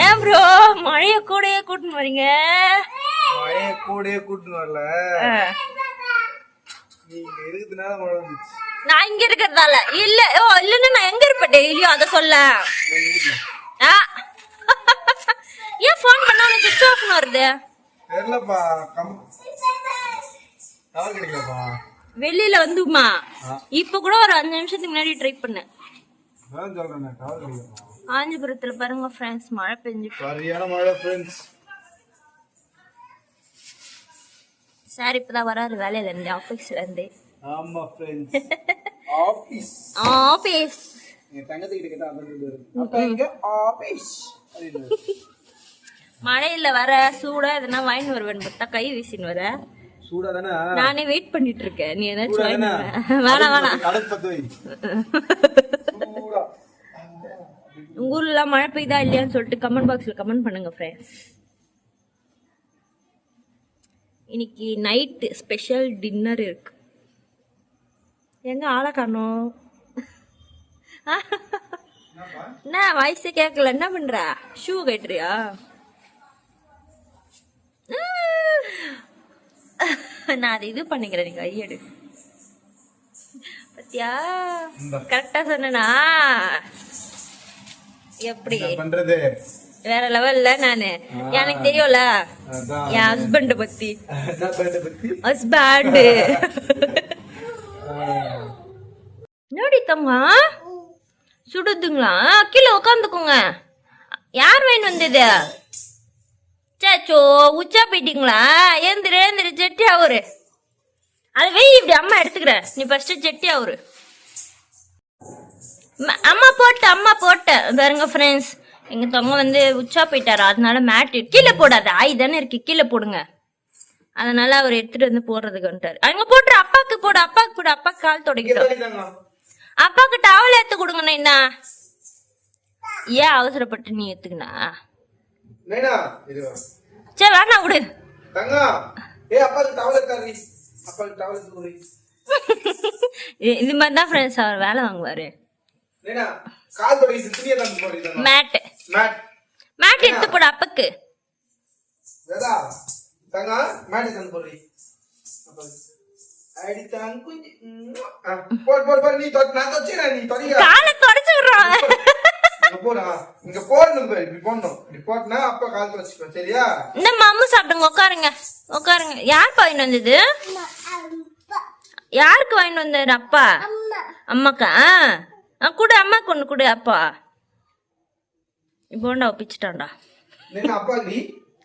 என்ன ப்ரோ மழைய கூடயே கூட்டின்னு வரீங்க. மழைய கூடயே கூட்டின்னு வரல. நீங்க இருக்கிறதுனால மழை வந்துச்சு. நான் இங்க இருக்கிறதால இல்ல ஓ இல்லன்னா நான் எங்க இருப்பேன் டெய்லியும் அத சொல்ல. ஏன் ஃபோன் பண்ணா உனக்கு சுவிட்ச் ஆஃப்னு வருது? தெரியலப்பா டவர் கிடைக்கலப்பா. வெளியில வந்துமா. இப்ப கூட ஒரு அஞ்சு நிமிஷத்துக்கு முன்னாடி ட்ரை பண்ணேன். சொல்றேன் டவர் கிடைக்கலப்பா. காஞ்சிபுரத்துல பாருங்க ஃப்ரெண்ட்ஸ் மழை பெஞ்சு. சரியான மழை ஃப்ரெண்ட்ஸ் சார் இப்பதான் வராரு வேலையில இருந்து ஆபீஸ்ல இருந்து. ஆமா ஃப்ரெண்ட்ஸ் ஆபீஸ் ஆபீஸ் மழையில வர சூடா எதனா வாங்கிட்டு வருவேன் பார்த்தா கை வீசின்னு வர. நானே வெயிட் பண்ணிட்டு இருக்கேன். நீ ஏதாச்சும். வேணாம் வேணாம். கடைக்கு பத்து வை சூடா உங்க ஊர்ல மழை பெய்யுதா இல்லையான்னு சொல்லிட்டு கமெண்ட் பாக்ஸ்ல கமெண்ட் பண்ணுங்க ஃப்ரெண்ட்ஸ் இன்னைக்கு நைட் ஸ்பெஷல் டின்னர் இருக்கு. எங்க ஆளை காணோம்? என்ன வாய்ஸே கேட்கல என்ன பண்ற? ஷூ கட்டுறியா நான் அது இது பண்ணிக்கிறேன் நீ கையெடு பத்தியா. கரெக்டா சொன்னனா? எப்படி? பண்றது? வேற லெவல்ல நானு. எனக்கு தெரியும்ல? அதான். என் ஹஸ்பண்ட் பத்தி. ஹஸ்பண்ட் நோடி தங்க? சுடுதுங்களா? கீழே உட்காந்துக்கோங்க யார் வேணும் வந்தது? சாச்சோ உச்சா போயிட்டீங்களா? ஏந்திரு ஏந்திரு ஜெட்டி அவரு. அது வெய் இப்படி அம்மா எடுத்துக்கிறேன் நீ ஃபர்ஸ்ட் ஜெட்டி அவரு. அம்மா போட்ட அம்மா போட்ட. பாருங்க ஃப்ரெண்ட்ஸ் எங்க தொங்க வந்து உச்சா போயிட்டாரு? அதனால மேட் கீழே போடாத. ஆய் தானே இருக்கு. கீழே போடுங்க. அதனால அவர் எடுத்துட்டு வந்து போடுறதுக்கு வந்துட்டாரு. அங்க போட்டுரு. அப்பாக்கு போடு. அப்பாக்கு போடு. அப்பா கால் தொடக்கிட்டோம் அப்பாக்கு டவல் எடுத்து கொடுங்க நைனா. ஏன் அவசரப்பட்டு நீ இது வா. சரி வேணாம் விடு. தங்கம் ஏ அப்பாக்கு டவல் இருக்காரு அப்பாக்கு டவல் எடுத்து கொடு. இ- இந்த மாதிரி தான் ஃப்ரெண்ட்ஸ் அவர் வேலை வாங்குவாரு. கால் தொடங்கி துணியை தந்து போடுறீங்க மேட் மேட் மேட் எடுத்து போடு அப்பாக்கு. வேதா தங்கம் மேட் தந்து தங்க யாருக்கு வாங்கிட்டு வந்தாரு அப்பா? அம்மாக்கா ஆ கொடு அம்மாக்கு ஒன்று கொடு அப்பா. போண்டா ஒப்பிச்சிட்டான்டா.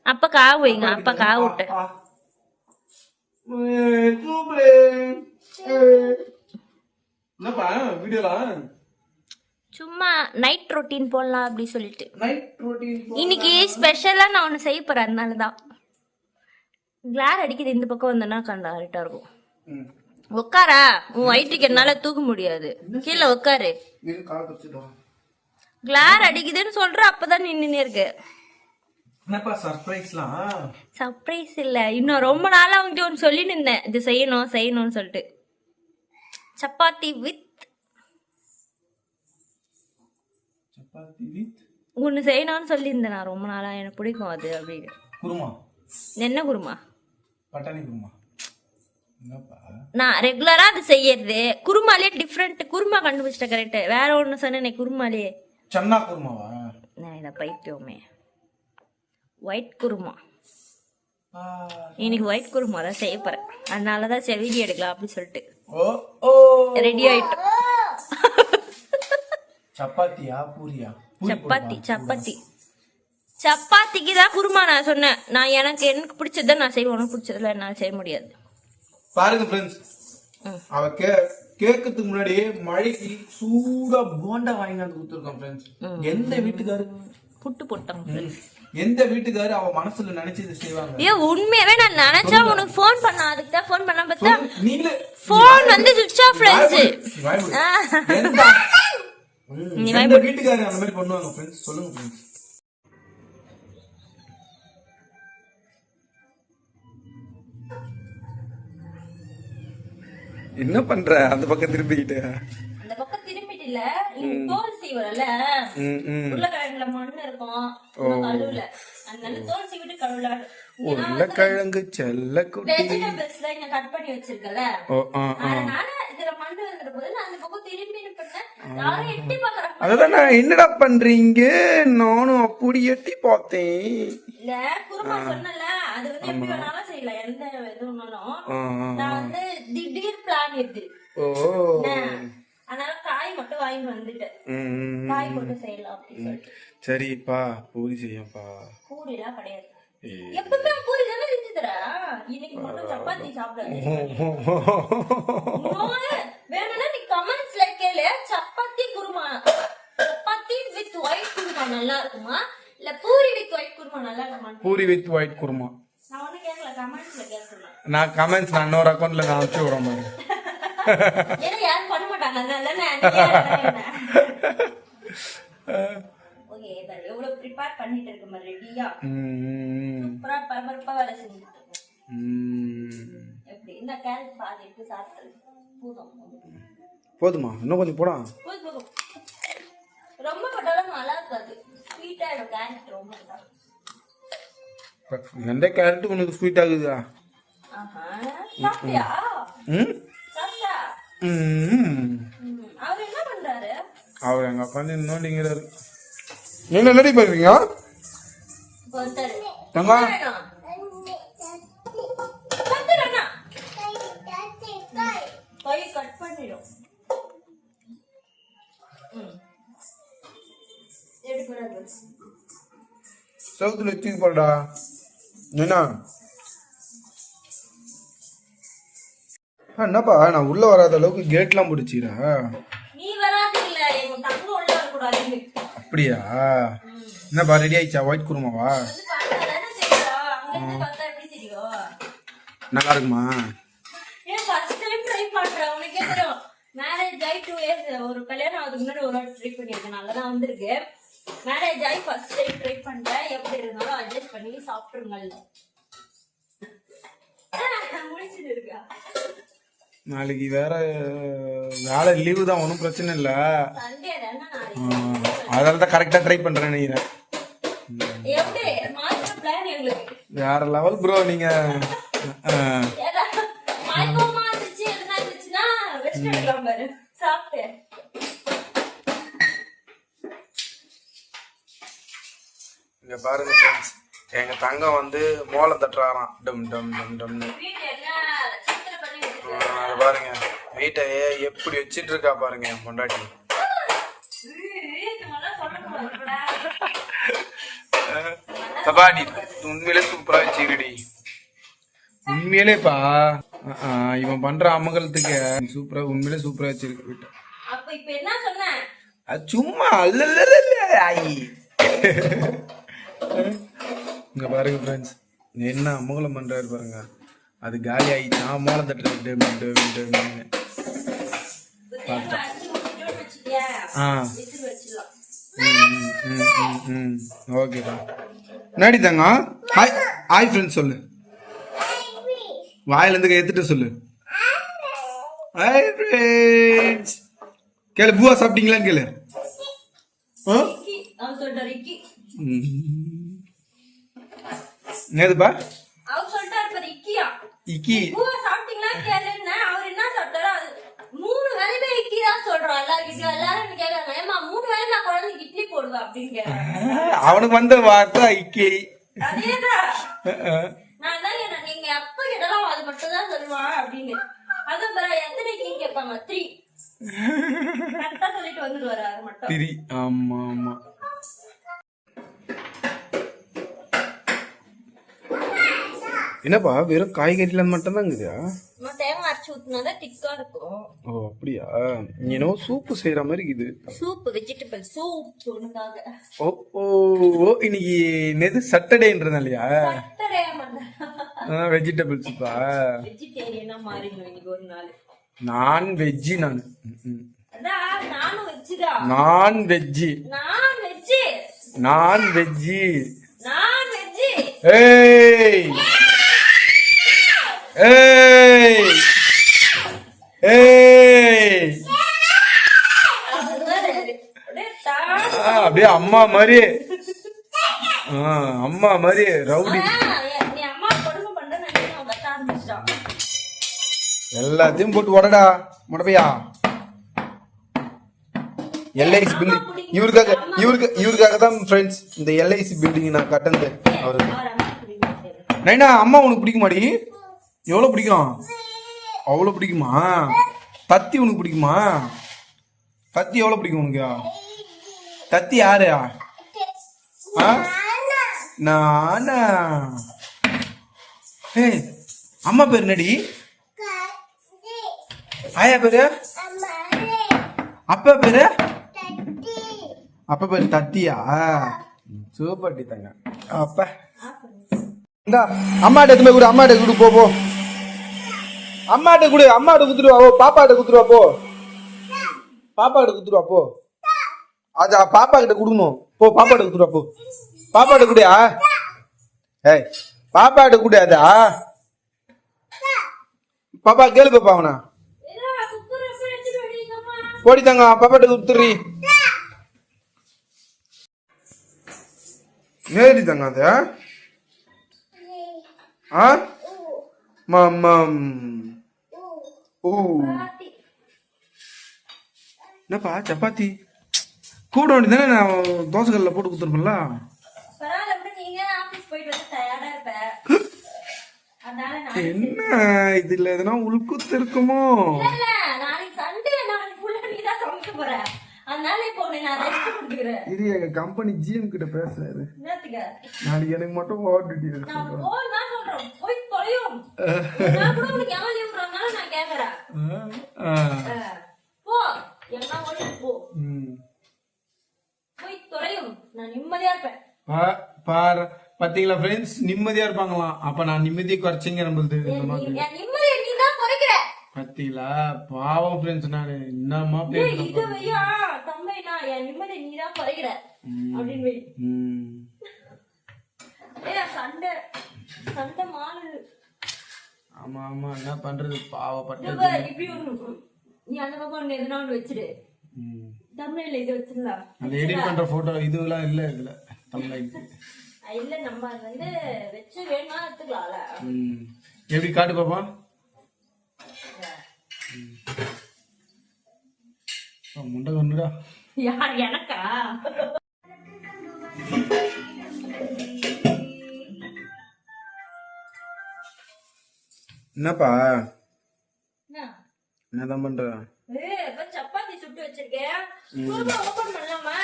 அப்பா காவு வைங்க அப்பா காவு விட்டு சும்மா நைட் ரொட்டீன் போடலாம் அப்படி சொல்லிட்டு. இன்னைக்கு ஸ்பெஷலா நான் ஒன்று செய்ய போறேன் அதனால தான் கிளார் அடிக்குது இந்த பக்கம் வந்தேன்னா கரெக்டா இருக்கும். உட்காரா உன் வயிற்றுக்கு என்னால தூக்க முடியாது. கீழே உட்காரு கிளார் அடிக்குதுன்னு சொல்ற அப்பதான் நின்னுனே இருக்கு. சர்ப்ரைஸ் இல்ல. இன்னும் ரொம்ப நாளா அவங்ககிட்ட ஒன்று சொல்லி நின்றேன் இது செய்யணும் செய்யணும்னு சொல்லிட்டு. சப்பாத்தி வித் ஒன்று செய்யணும்னு சொல்லியிருந்தேன். நான் ரொம்ப நாளா எனக்கு பிடிக்கும் அது அப்படின்னு. குருமா. என்ன குருமா? பட்டாணி குருமா. நான் ரெகுலரா அது செய்யறது. குருமாலே டிஃப்ரெண்ட் குருமா கண்டுபிடிச்சிட்ட கரெக்ட் வேற ஒன்று சொன்னேனே குருமாலே. சன்னா குருமாவா? நான் இதை பைத்தியமே. ஒயிட் குருமா. இன்னைக்கு ஒயிட் குருமா தான் செய்ய போறேன். அதனால தான் சரி வீடியோ எடுக்கலாம் அப்படின்னு சொல்லிட்டு. ரெடி ஆயிட்டோம் சப்பாத்தியா பூரியா? பூரி சப்பாத்தி சப்பாத்தி. சப்பாத்திக்கு தான் குருமா நான் சொன்னேன். நான் எனக்கு எனக்கு பிடிச்சதை நான் செய்வேன். உனக்கு பிடிச்சதுல என்னால் செய்ய முடியாது. பாருங்க ஃப்ரெண்ட்ஸ் அவ கே கேட்கறதுக்கு முன்னாடி மழைக்கு சூடா போண்டா வாங்கி வந்து கொடுத்துருக்கோம் ஃப்ரெண்ட்ஸ் எந்த வீட்டுக்காரு? புட்டு போட்டாங்க எந்த வீட்டுக்காரு அவ மனசுல நினைச்சது செய்வாங்க? ஏ உண்மையாவே நான் நினைச்சா உனக்கு ஃபோன் பண்ண அதுக்கு தான் ஃபோன் பண்ண பார்த்தா நீங்களே ஃபோன் வந்து சுவிட்ச் ஆஃப் ஃப்ரெண்ட்ஸ் நீ வாய் மூடு. எந்த ம், நீ வாய் எந்த வீட்டுக்காரு அந்த மாதிரி பண்ணுவாங்க ஃப்ரெண்ட்ஸ் சொல்லுங்க ஃப்ரெண்ட்ஸ் என்ன பண்ற? அந்த பக்கம் திரும்பிக்கிட்டு. அந்த பக்கம் திரும்பிட்டு இல்ல தோல் சீவரல உருளைக்கிழங்குல மண்ணு இருக்கும். கழுவுல. அதனால தோல் சீவிட்டு கழுவுல. உருளைக்கிழங்கு செல்ல குட்டி. வெஜிடபிள்ஸ்ல இங்க கட் பண்ணி வச்சிருக்கல. ஓ ஆ ஆ. அதனால இதுல போது நான் அந்த பக்கம் திரும்பி அதுதான் நான் என்னடா பண்றீங்க? நானும் அப்படி எட்டி பார்த்தேன். இல்ல குருமா சொன்னல அது வந்து எப்படி வேணாலும் செய்யலாம். எந்த ஆ, ஆ. நான் வந்து திடீர் பிளான் இது ஓ அதனால காய் மட்டும் வாங்கிட்டு வந்துட்டேன். காய் போட்டு செய்யலாம் அப்படின்னு சொல்லிட்டு. சரிப்பா பூரி செய்யப்பா. பூரி எல்லாம் கிடையாது. எப்பவுமே பூரி தானே செஞ்சு தரா இன்னைக்கு மட்டும் சப்பாத்தி சாப்பிடாது வேணும்னா நீ கமெண்ட்ஸ்ல கேளு. சப்பாத்தி குருமா. சப்பாத்தி வித் ஒயிட் குருமா நல்லா இருக்குமா? இல்ல பூரி வித் ஒயிட் குருமா நல்லா இருக்குமா? Puri with white kurma. நான் ஒண்ணு கேட்கல கமெண்ட்ஸ்ல கேட்கணும் நான் கமெண்ட்ஸ் நான் இன்னொரு அக்கௌண்ட்ல நான் அனுப்பிச்சு விடுறேன் பாரு. ஏன்னா யாரும் பண்ண மாட்டாங்க அதனால நான் ஓகே பாரு எவ்வளவு ப்ரிப்பேர் பண்ணிட்டு இருக்க மாதிரி ரெடியா ம், சூப்பரா பரபரப்பா வேலை செஞ்சுட்டு இருக்கேன் ம். எப்படி? இந்த கேரட் பாதி எடுத்து சாப்பிட்டு போதும். போதுமா? இன்னும் கொஞ்சம் போடா. ரொம்ப போட்டாலும் நல்லா இருக்காது. கேரட் ரொம்ப எந்த கேரட் உனக்கு ஸ்வீட் ஆகுதா. அவர் என்ன பண்றாரு? அவர் எங்க உட்காந்து நோண்டிங்கிறாரு என்ன என்னடி பண்றீங்க சவுத்துல வச்சு போடா என்ன என்னப்பா நான் உள்ள வராத அளவுக்கு கேட்லாம் பிடிச்சிரா அப்படியா? என்னப்பா ரெடி ஆயிடுச்சா? ஒயிட் குருமாவா? நல்லா இருக்குமா? மேரேஜ் ஆகி டூ இயர்ஸ் ஒரு கல்யாணம் அதுக்கு முன்னாடி ஒரு வாட்டி ட்ரை பண்ணியிருக்கேன். நல்லா தான் வந்திருக்கு. மேரேஜ் ஆகி ஃபர்ஸ்ட் டைம் ட்ரை பண்றேன் எப்படி இருந்தாலும் அட்ஜஸ்ட் பண்ணி முடிச்சுட்டு இருக்கா நாளைக்கு வேற வேலை லீவு தான் ஒன்றும் பிரச்சனை இல்லை. அதனால தான் கரெக்டாக ட்ரை பண்ணுறேன் நினைக்கிறேன் வேற லெவல் ப்ரோ நீங்க ஆ, இங்க பாருங்க friends. எங்க தங்கம் வந்து மோளம் தட்டுறாராம். டம் டம் டம் டம்னு. அது பாருங்க. வீட்டை எப்படி வச்சிட்டு இருக்கா பாருங்க என் பொண்டாட்டி. தபாடி உண்மையிலே சூப்பரா வச்சிருடி உண்மையிலேப்பா? இவன் பண்ற அமங்கலத்துக்கு சூப்பரா உண்மையிலே சூப்பரா வச்சிருக்கு வீட்டை. அப்ப இப்ப என்ன சொன்னேன் அது சும்மா அல்ல ஆயி. இங்க பாருங்க ஃப்ரெண்ட்ஸ் என்ன அமங்கலம் பண்றாரு பாருங்க. அது காலி ஆயிடுச்சான் மோளம் தட்டுறது டம் டம் டம்னு. வச்சுக்கயே, ஆ. ம். ஓகேடா நடி தங்க ஹாய் ஹாய் ஃப்ரெண்ட்ஸ் சொல்லு. வாயில இருந்து எடுத்துட்டு சொல்லு. ஹாய் ஃப்ரெண்ட்ஸ் கேளு பூவா சாப்பிட்டீங்களான்னு கேளு. ஆ இக்கி, இக்கி. என்னதுப்பா அவர் சொல்லிட்டாரு பாரு, இக்கியா. இக்கி பூவை சாப்பிட்டீங்களா கேளுன்னேன். அவர் என்ன சாப்பிட்டாரோ அது மூணு வேளையுமே இட்லி தான் சொல்றோம் எல்லாருக்கிட்டையும். எல்லாரும் என்ன கேக்குறாங்க, "ஏம்மா, மூணு வேளை நான் குழந்தைக்கு இட்லி போடுவேன்" அப்படின்னு. அவனுக்கு வந்த வார்த்தை இக்கி அதேதான். நான் தான் நீங்க எப்ப கேட்டாலும் அது மட்டும் தான் சொல்லுவான் அப்படின்னு. அதுவும் பாரு, எத்தனை இட்லின்னு கேட்பாங்க, correct ஆ சொல்லிட்டு வந்துடுவாரு அது மட்டும். திரி ஆமா ஆமா என்னப்பா வெறும் காய்கறில மட்டும் தான் இருக்குதா நம்ம தேங்காய் அரைச்சு ஊத்துனாதான் திக்கா இருக்கும். ஓ அப்படியா? என்னவோ சூப்பு செய்யற மாதிரி இருக்குது. சூப் வெஜிடபிள் சூப் ஓ ஓ ஓ இன்னைக்கு நெது சட்டர்டேன்றதுனாலயா சட்டரையா மாட்டேன் வெஜிடபிள் சூப்பா. வெஜிடேரியனா மாறிடும் இன்னைக்கு ஒரு நாள். நான் வெஜ்ஜி நான். நான் வெஜ்ஜி நான் வெஜ்ஜு நான் வெஜ்ஜி நான் வெஜ்ஜு ஏய்! ஏய் ஏய் அப்படியே அம்மா மாதிரி அம்மா மாதிரி ரவுடி. எல்லாத்தையும் போட்டு உடடா முடப்பையா? எல்ஐசி பில்டிங் இவருக்காக இவருக்கு இவருக்காக தான் ஃப்ரெண்ட்ஸ் இந்த எல்ஐசி பில்டிங் நான் கட்டினது. அவருக்கு நைனா அம்மா உனக்கு பிடிக்குமாடி? எவ்வளோ பிடிக்கும்? அவ்வளோ பிடிக்குமா? தத்தி உனக்கு பிடிக்குமா? தத்தி எவ்வளோ பிடிக்கும் உனக்கு? தத்தி யாரு? ஆ? நானா? ஏய் அம்மா பேர் என்னடி? ஆயா பேரு? அப்பா பேரு? அப்பா பேரு தத்தியா? சூப்பர் டி தங்க. அப்பா. இந்தா அம்மாட்ட எடுத்து போய் கொடு அம்மாட்ட கொடு போ போ. அம்மாட்ட கொடு அம்மாட்ட குத்துருவா போ பாப்பாட்ட குத்துருவா போ. பாப்பாட்ட குத்துருவா போ. அது பாப்பா கிட்ட கொடுக்கணும். போ பாப்பாட்ட குத்துருவா போ. பாப்பாட்ட குடியா? ஏய் பாப்பாட்ட குடியாதா பாப்பா கேளு பாப்பா அவனா. போடி தாங்க பாப்பாட்ட குத்துறி நேரி தாங்க அது ஆ? மம்மம் ஓ. என்னப்பா சப்பாத்தி? கூட வேண்டியதானே நான் தோசைக்கல்ல போட்டு கொடுத்துருப்பேன்ல? என்ன இதுல எதனா உள்குத்து இருக்குமோ? தான் இது எங்க கம்பெனி ஜிஎம் கிட்ட பேசுறாரு. நாளைக்கு எனக்கு மட்டும் ஓவர் டியூட்டி போய் தொலையும். நான் கூட உனக்கு எவன் லீவ் நான் கேக்குறேன். போ. போ. தொலையும். நான் நிம்மதியா இருப்பேன். பா- பாரு. பாத்தீங்களா ஃப்ரெண்ட்ஸ் நிம்மதியா இருப்பாங்களாம். அப்ப நான் நிம்மதியை குறைச்சிங்க நம்மளுது நிம்மதியை நீ தான் குறைக்கிற. பாத்தீங்களா? பாவம் ஃப்ரெண்ட்ஸ் நானு என்னம்மா ஏய், பேசுறேன் இது வையா? தம்பைனா என் நிம்மதியை நீ தான் குறைக்கிற. அப்படின்னு சண்டை. ஆமா ஆமா என்ன பண்றது? பாவப்பட்டது இப்ப இப்படி ஒண்ணு நீ அந்த பக்கம் ஒண்ணு எதுனா ஒண்ணு வச்சிரு ம். தமிழ்ல இது வச்சிடலாம். அந்த எடிட் பண்ற போட்டோ இதுவெல்லாம் இல்ல இதுல தமிழ்நாட்டு இல்ல நம்ம வந்து வச்சு வேணுமா எடுத்துக்கலாம்ல. எப்படி காட்டு பாப்பா? முண்டை கண்ணுடா. யார் எனக்கா? என்னப்பா? என்ன? என்னதான் பண்ற சப்பாத்தி சுட்டு வச்சிருக்கேன் ஓபன் பண்ணலாமா?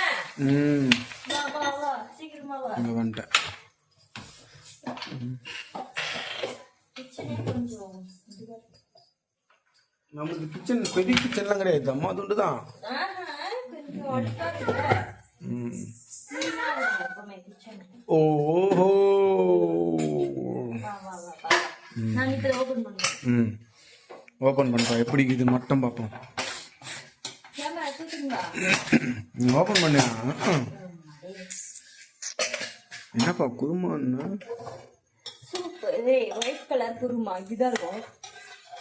ம். வா வா சீக்கிரமா வா. வந்துட்டேன். இருக்கு. நமக்கு கிச்சன் பெரிய கிச்சன்லாம் கிடையாது. அம்மா துண்டு தான். ஆஹா, ம். ஓப்பன் பண்ணுப்பா எப்படி இது மட்டும் பார்ப்போம். நீ ஓப்பன் பண்ணு. என்னப்பா குருமான்னா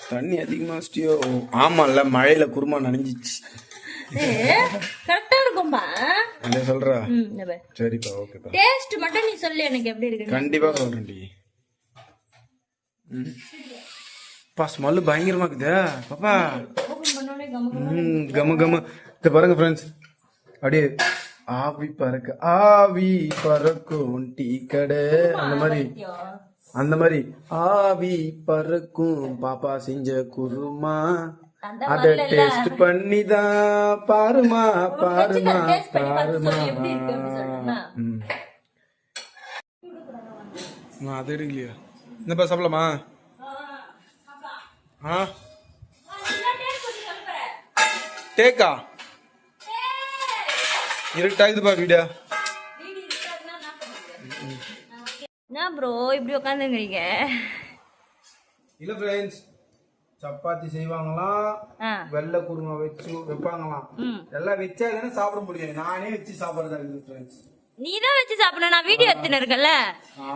தண்ணி அதிகமா வச்சிட்டியோ? ஆமால்ல மழையில குருமா நனைஞ்சிச்சு. கரெக்டா இருக்கும்பா. சொல்றா. சரிப்பா ஓகேப்பா டேஸ்ட் மட்டும் நீ சொல்லு எனக்கு எப்படி இருக்கு கண்டிப்பா சொல்றேன்டி. பா ஸ்மெல்லு பயங்கரமா இருக்குதே. பாப்பா. ம் கம கம. இத பாருங்க ஃப்ரெண்ட்ஸ் அப்படியே ஆவி பறக்க ஆவி பறக்கும் டீ கடை. அந்த மாதிரி அந்த மாதிரி ஆவி பறக்கும் பாப்பா செஞ்ச குருமா. அத. டேஸ்ட் பண்ணி தான் பாருமா பாருமா பாருமா. அது எடுக்கலையா? என்னப்பா சாப்பிடலாமா? ஆ? டேக்கா இருட்டாகுதுப்பா வீடா. என்ன ப்ரோ இப்படி உட்காந்துங்கிறீங்க இல்ல ஃப்ரெண்ட்ஸ் சப்பாத்தி செய்வாங்களாம் வெள்ளை குருமா வச்சு வைப்பாங்களாம். எல்லாம் வச்சா தானே சாப்பிட முடியும். நானே வச்சு சாப்பிடுறதா இருக்குது ஃப்ரெண்ட்ஸ் நீ தான் வச்சு சாப்பிடணும். நான் வீடியோ எடுத்துன்னு இருக்கேன்ல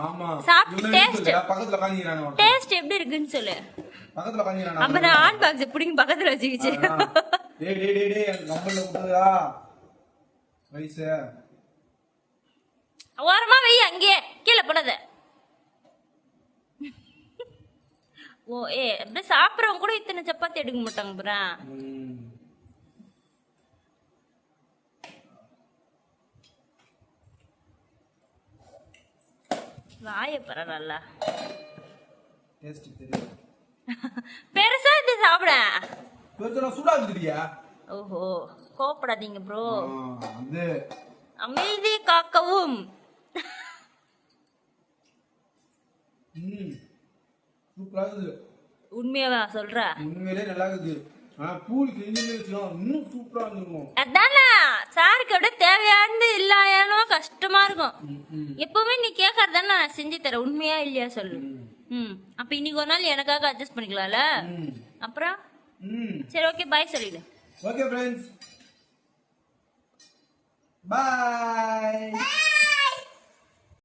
ஆமா. சாப்பிட்டு ஒருத்தன். டேஸ்ட் எப்படி இருக்குன்னு சொல்லு. அப்ப நான் ஆன் பாக்ஸ் பிடிங்க பக்கத்துல வச்சுக்கிச்சு. டேய் டேய் டேய் டேய் கம்பல்ல விட்டுதா வயசு. ஓரமா வை அங்கேயே. கீழே போடாத. ஓ ஏ அப்படியே சாப்பிட்றவங்க கூட இத்தனை சப்பாத்தி எடுக்க மாட்டாங்க புறா. ம். வாய பரவாயில்ல டேஸ்ட் தெரியும் பெருசா இது சாப்பிட. பெருசா சூடா இருக்குதுடியா ஓஹோ கோவப்படாதீங்க ப்ரோ அமைதி காக்கவும். உண்மையாவா சொல்ற? உண்மையிலே நல்லா இருக்குது பூரி வச்சுக்கோம் இன்னும் சூப்பரா இருந்திருக்கும். அதானே சாருக்கு அப்படியே தேவையானது இல்லாயாலும் கஷ்டமா இருக்கும். எப்பவுமே நீ கேட்கறத நான் செஞ்சு தரேன். உண்மையா இல்லையா சொல்லு. ம், அப்ப இன்னைக்கு ஒரு நாள் எனக்காக அட்ஜஸ்ட் பண்ணிக்கலாம்ல? அப்புறம். சரி ஓகே பாய் சொல்லிடு. Okay friends bye